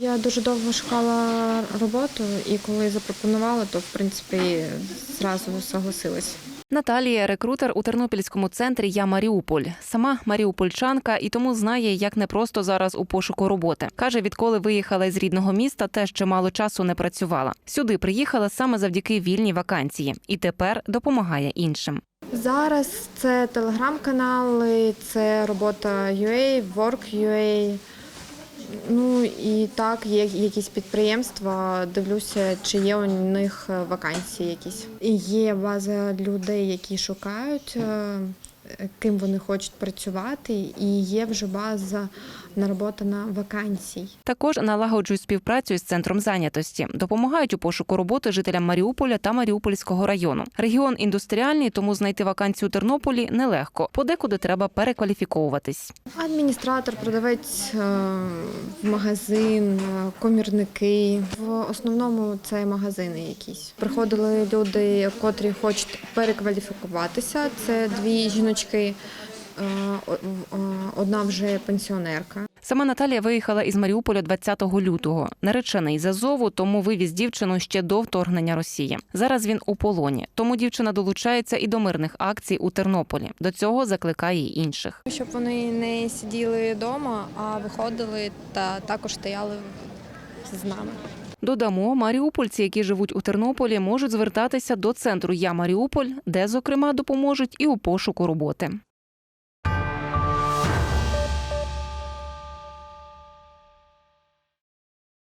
Я дуже довго шукала роботу, і коли запропонували, то в принципі зразу согласилась. Наталія рекрутер у тернопільському центрі Я Маріуполь. Сама маріупольчанка і тому знає, як непросто зараз у пошуку роботи. каже, відколи виїхала з рідного міста, теж чимало часу не працювала. Сюди приїхала саме завдяки вільній вакансії, і тепер допомагає іншим. Зараз це телеграм-канали, це робота UA, Work.ua. Ну і так, є якісь підприємства. Дивлюся, чи є у них вакансії якісь. Є база людей, які шукають, е, ким вони хочуть працювати, і є вже база нароботана вакансій. Також налагоджують співпрацю з центром зайнятості, допомагають у пошуку роботи жителям Маріуполя та Маріупольського району. Регіон індустріальний, тому знайти вакансію у Тернополі нелегко. Подекуди треба перекваліфіковуватись. Адміністратор, продавець е, в магазин, е, комірники. В основному це магазини якісь. Приходили люди, котрі хочуть перекваліфікуватися. Це дві жіночки, е, о- в- е, одна вже пенсіонерка. Сама Наталія виїхала із Маріуполя 20 лютого. Наречений з Азову, тому вивіз дівчину ще до вторгнення Росії. Зараз він у полоні, тому дівчина долучається і до мирних акцій у Тернополі. До цього закликає й інших. Щоб вони не сиділи вдома, а виходили та також стояли з нами. Додамо, маріупольці, які живуть у Тернополі, можуть звертатися до центру Я Маріуполь, де, зокрема, допоможуть і у пошуку роботи.